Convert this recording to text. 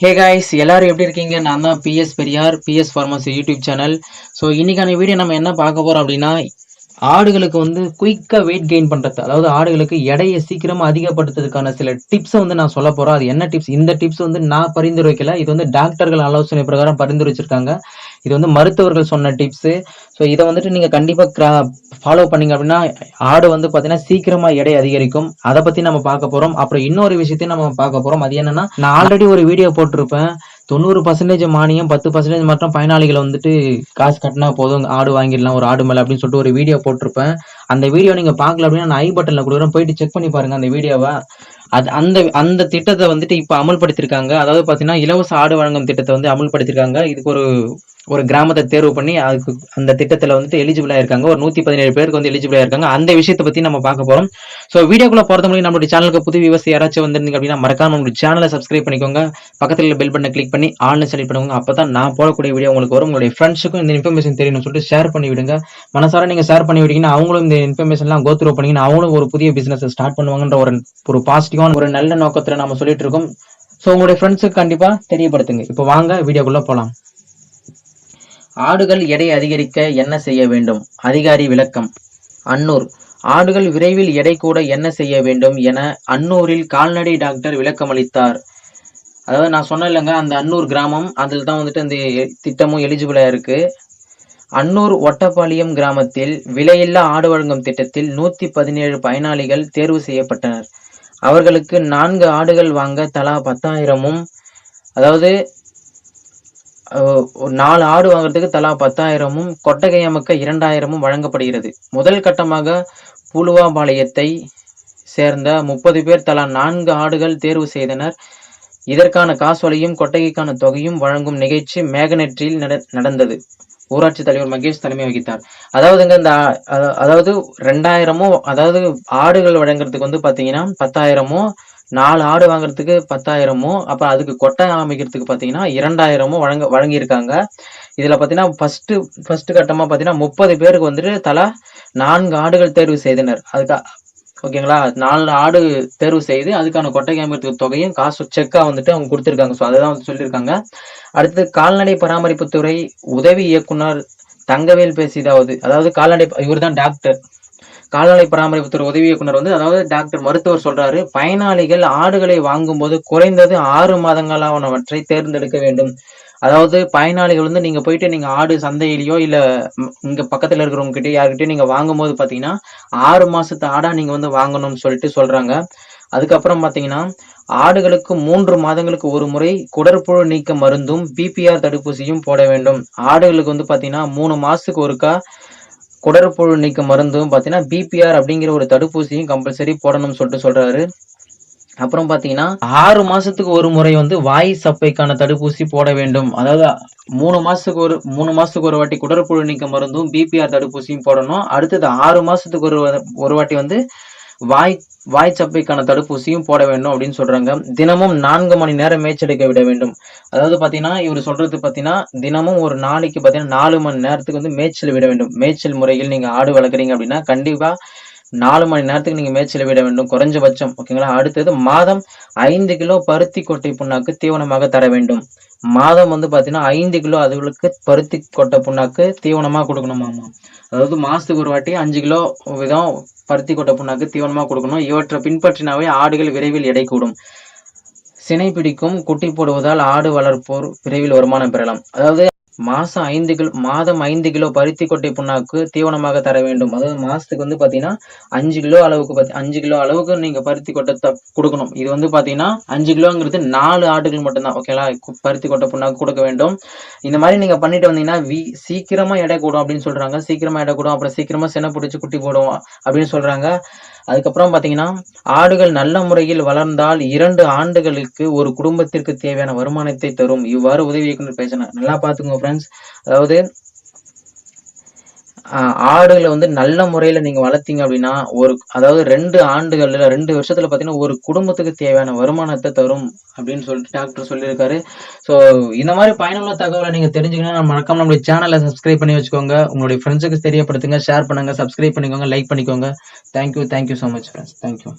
Hey guys எல்லோரும் எப்படி இருக்கீங்க? நான் தான் PS Periyar PS pharmacy YouTube channel so இன்னைக்கான வீடியோ நம்ம என்ன பார்க்க போகிறோம் அப்படின்னா ஆடுகளுக்கு வந்து குயிக்காக வெயிட் கெயின் பண்ணுறது அதாவது ஆடுகளுக்கு எடையை சீக்கிரமாக அதிகப்படுத்துறதுக்கான சில டிப்ஸை வந்து நான் சொல்ல போகிறோம் அது என்ன டிப்ஸ் இந்த டிப்ஸ் வந்து நான் பரிந்துரைக்கல. இது வந்து டாக்டர்கள் ஆலோசனை பிரகாரம் பரிந்துரைச்சிருக்காங்க. இது வந்து மருத்துவர்கள் சொன்ன டிப்ஸு ஸோ இதை வந்துட்டு நீங்கள் கண்டிப்பாக ஃபாலோ பண்ணீங்க அப்படின்னா ஆடு வந்து பார்த்தீங்கன்னா சீக்கிரமாக எடை அதிகரிக்கும். அதை பற்றி நம்ம பார்க்க போகிறோம் அப்புறம் இன்னொரு விஷயத்தையும் நம்ம பார்க்க போகிறோம் அது என்னென்னா நான் ஆல்ரெடி ஒரு வீடியோ போட்டிருப்பேன். தொண்ணூறு பர்சன்டேஜ் மானியம் பத்து பர்சன்டேஜ் மட்டும் பயனாளிகளை வந்துட்டு காசு கட்டினா போதும். ஆடு வாங்கிடலாம் ஒரு ஆடு மேலே அப்படின்னு சொல்லிட்டு ஒரு வீடியோ போட்டிருப்பேன். அந்த வீடியோ நீங்கள் பார்க்கல அப்படின்னா நான் ஐ பட்டனில் கொடுக்குறேன். போயிட்டு செக் பண்ணி பாருங்க அந்த வீடியோவை அது அந்த அந்த திட்டத்தை வந்துட்டு இப்போ அமல்படுத்தியிருக்காங்க அதாவது பார்த்தீங்கன்னா இலவச ஆடு வழங்கும் திட்டத்தை வந்து அமல்படுத்தியிருக்காங்க இதுக்கு ஒரு ஒரு கிராமத்தை தேர்வு பண்ணி அதுக்கு அந்த திட்டத்தில் வந்துட்டு எலிஜிபிளாக இருக்காங்க ஒரு நூற்றி பதினேழு பேருக்கு வந்து எலிஜிபிளாக இருக்காங்க அந்த விஷயத்தை பற்றி நம்ம பார்க்க போகிறோம் ஸோ வீடியோக்குள்ள போகிறது முடியும் நம்மளுடைய சேனலுக்கு புது விவசாயி யாராச்சும் வந்திருந்தீங்க அப்படின்னா மறக்காம நம்மளுடைய சேனலை சப்ஸ்கிரைப் பண்ணிக்கோங்க. பக்கத்தில் பெல் பண்ண கிளிக் பண்ணி ஆன்லைன் செலக்ட் பண்ணுவாங்க அப்போ தான் நான் போடக்கூடிய வீடியோ உங்களுக்கு வரும். உங்களுடைய ஃப்ரெண்ட்ஸுக்கும் இந்த இன்ஃபர்மேஷன் தெரியணும்னு சொல்லிட்டு ஷேர் பண்ணி விடுங்க. மனசார நீங்கள் ஷேர் பண்ணி விட்டீங்கன்னா அவங்களும் இந்த இன்ஃபர்மேஷன்லாம் கோத்ரூ பண்ணீங்கன்னா அவங்களும் ஒரு புதிய பிசினஸ் ஸ்டார்ட் பண்ணுவாங்கன்ற ஒரு ஒரு பாசிட்டிவான ஒரு நல்ல நோக்கத்தில் நம்ம சொல்லிட்டு இருக்கோம். ஸோ உங்களுடைய ஃப்ரெண்ட்ஸுக்கு கண்டிப்பாக தெரியப்படுத்துங்க. இப்போ வாங்க வீடியோக்குள்ளே போகலாம் ஆடுகள் எடை அதிகரிக்க என்ன செய்ய வேண்டும்? அதிகாரி விளக்கம். அன்னூர். ஆடுகள் விரைவில் எடை கூட என்ன செய்ய வேண்டும் என அன்னூரில் கால்நடை டாக்டர் விளக்கமளித்தார். அதாவது நான் சொன்னேன் இல்லைங்க அந்த அன்னூர் கிராமம் அதில் தான் வந்துட்டு அந்த திட்டமும் எலிஜிபிளாக இருக்குது அன்னூர் ஒட்டப்பாளையம் கிராமத்தில் விலையில்லா ஆடு வழங்கும் திட்டத்தில் நூற்றி பதினேழு பயனாளிகள் தேர்வு செய்யப்பட்டனர். அவர்களுக்கு நான்கு ஆடுகள் வாங்க தலா பத்தாயிரமும் அதாவது ஒரு நாலு ஆடு வாங்குறதுக்கு தலா பத்தாயிரமும் கொட்டகை அமைக்க இரண்டாயிரமும் வழங்கப்படுகிறது. முதல் கட்டமாக புலுவாபாளையத்தை சேர்ந்த முப்பது பேர் தலா நான்கு ஆடுகள் தேர்வு செய்தனர். இதற்கான காசோலையும் கொட்டகைக்கான தொகையும் வழங்கும் நிகழ்ச்சி மேகனெற்றில் நட நடந்தது. ஊராட்சி தலைவர் மகேஷ் தலைமை வகித்தார். அதாவதுங்க இந்த அதாவது ரெண்டாயிரமும் அதாவது ஆடுகள் வழங்குறதுக்கு வந்து பார்த்தீங்கன்னா பத்தாயிரமும் நாலு ஆடு வாங்குறதுக்கு பத்தாயிரமும் அப்புறம் அதுக்கு கொட்டை அமைக்கிறதுக்கு பாத்தீங்கன்னா இரண்டாயிரமும் வழங்க வழங்கியிருக்காங்க. இதுல பாத்தீங்கன்னா ஃபர்ஸ்ட் ஃபஸ்ட்டு கட்டமா பாத்தீங்கன்னா முப்பது பேருக்கு வந்துட்டு தலா நான்கு ஆடுகள் தேர்வு செய்தனர். அதுக்கு ஓகேங்களா? நாலு ஆடு தேர்வு செய்து அதுக்கான கொட்டை கேமரத்துக்கு தொகையும் காசு செக்கா வந்துட்டு அவங்க கொடுத்துருக்காங்க. ஸோ அதை தான் வந்து சொல்லியிருக்காங்க. அடுத்து கால்நடை பராமரிப்புத்துறை உதவி இயக்குனர் தங்கவேல் பேசியதாவது அதாவது கால்நடை இவர் தான் டாக்டர் கால்நடை பராமரிப்புத்துறை உதவி இயக்குனர் வந்து அதாவது டாக்டர் மருத்துவர் சொல்றாரு பயனாளிகள் ஆடுகளை வாங்கும்போது குறைந்தது ஆறு மாதங்களானவற்றை தேர்ந்தெடுக்க வேண்டும். அதாவது பயனாளிகள் வந்து நீங்க போயிட்டு நீங்க ஆடு சந்தையிலையோ இல்ல இங்கே இங்க பக்கத்துல இருக்கிறவங்க கிட்டயோ யார்கிட்டயோ நீங்க வாங்கும்போது பாத்தீங்கன்னா ஆறு மாசத்து ஆடா நீங்க வந்து வாங்கணும்னு சொல்லிட்டு சொல்றாங்க. அதுக்கப்புறம் பாத்தீங்கன்னா ஆடுகளுக்கு மூன்று மாதங்களுக்கு ஒரு முறை குடற்புழு நீக்க மருந்தும் பிபிஆர் தடுப்பூசியும் போட வேண்டும். ஆடுகளுக்கு வந்து பாத்தீங்கன்னா மூணு மாசத்துக்கு ஒருக்கா குடற்புழு நீக்க மருந்தும் பாத்தீங்கன்னா பிபிஆர் அப்படிங்கிற ஒரு தடுப்பூசியும் கம்பல்சரி போடணும்னு சொல்லிட்டு சொல்றாரு. அப்புறம் பாத்தீங்கன்னா ஆறு மாசத்துக்கு ஒரு முறை வந்து வாய் சப்பைக்கான தடுப்பூசி போட வேண்டும். அதாவது மூணு மாசத்துக்கு ஒரு மூணு மாசத்துக்கு ஒரு வாட்டி குடற்புழு நீக்க மருந்தும் பிபிஆர் தடுப்பூசியும் போடணும். அடுத்தது ஆறு மாசத்துக்கு ஒரு ஒரு வாட்டி வந்து வாய் வாய் சப்பைக்கான தடுப்பூசியும் போட வேண்டும் அப்படின்னு சொல்றாங்க. தினமும் நான்கு மணி நேரம் மேய்ச்செடுக்க விட வேண்டும். அதாவது பாத்தீங்கன்னா இவர் சொல்றது பாத்தீங்கன்னா தினமும் ஒரு நாளைக்கு பாத்தீங்கன்னா நாலு மணி நேரத்துக்கு வந்து மேய்ச்சல் விட வேண்டும். மேய்ச்சல் முறையில் நீங்க ஆடு வளர்க்குறீங்க அப்படின்னா கண்டிப்பா நாலு மணி நேரத்துக்கு நீங்க மேய்ச்சல் விட வேண்டும். குறைஞ்சபட்சம் ஓகேங்களா அடுத்தது மாதம் ஐந்து கிலோ பருத்தி கொட்டை புண்ணாக்கு தீவனமாக தர வேண்டும். மாதம் வந்து பாத்தீங்கன்னா ஐந்து கிலோ அதுகளுக்கு பருத்தி கொட்டை புண்ணாக்கு தீவனமா கொடுக்கணுமாமா அதாவது மாசத்துக்கு ஒரு வாட்டி அஞ்சு கிலோ விதம் பருத்தி கொட்டை புண்ணாக்கு தீவனமா கொடுக்கணும். இவற்றை பின்பற்றினாவே ஆடுகள் விரைவில் எடை கூடும். சினை பிடிக்கும் குட்டி போடுவதால் ஆடு வளர்ப்போர் விரைவில் வருமானம் பெறலாம். அதாவது மாசம் ஐந்து கிலோ மாதம் ஐந்து கிலோ பருத்தி கொட்டை புண்ணாக்கு தீவனமாக தர வேண்டும். அதாவது மாசத்துக்கு வந்து பார்த்தீங்கன்னா அஞ்சு கிலோ அளவுக்கு பத்தி அஞ்சு கிலோ அளவுக்கு நீங்கள் பருத்தி கொட்டை த- கொடுக்கணும். இது வந்து பார்த்தீங்கன்னா அஞ்சு கிலோங்கிறது நாலு ஆடுகள் மட்டும்தான். ஓகேங்களா கு- பருத்தி கொட்டை புண்ணாக்கு கொடுக்க வேண்டும். இந்த மாதிரி நீங்கள் பண்ணிட்டு வந்தீங்கன்னா வி சீக்கிரமாக எடை கூடும் அப்படின்னு சொல்கிறாங்க சீக்கிரமாக எடை கூடும். அப்புறம் சீக்கிரமாக செனை பிடிச்சி குட்டி போடும் அப்படின்னு சொல்கிறாங்க அதுக்கப்புறம் பாத்தீங்கன்னா ஆடுகள் நல்ல முறையில் வளர்ந்தால் இரண்டு ஆண்டுகளுக்கு ஒரு குடும்பத்திற்கு தேவையான வருமானத்தை தரும். இவ்வாறு உதவி இயக்குனர் பேசினார். நல்லா பார்த்துக்கோங்க ஃப்ரெண்ட்ஸ் அதாவது ஆடுகளை வந்து நல்ல முறையில் நீங்கள் வளர்த்தீங்க அப்படின்னா ஒரு அதாவது ரெண்டு ஆண்டுகள்ல ரெண்டு வருஷத்தில் பார்த்தீங்கன்னா ஒரு குடும்பத்துக்கு தேவையான வருமானத்தை தரும் அப்படின்னு சொல்லிட்டு டாக்டர் சொல்லியிருக்காரு. ஸோ இந்த மாதிரி பயனுள்ள தகவலை நீங்கள் தெரிஞ்சுக்கணும்னா மறக்காம நம்மளுடைய சேனலை சப்ஸ்கிரைப் பண்ணி வச்சுக்கோங்க. உங்களுடைய ஃப்ரெண்ட்ஸுக்கு தெரியப்படுத்துங்க ஷேர் பண்ணுங்க சப்ஸ்கிரைப் பண்ணிக்கோங்க லைக் பண்ணிக்கோங்க. Thank you thank you so much friends thank you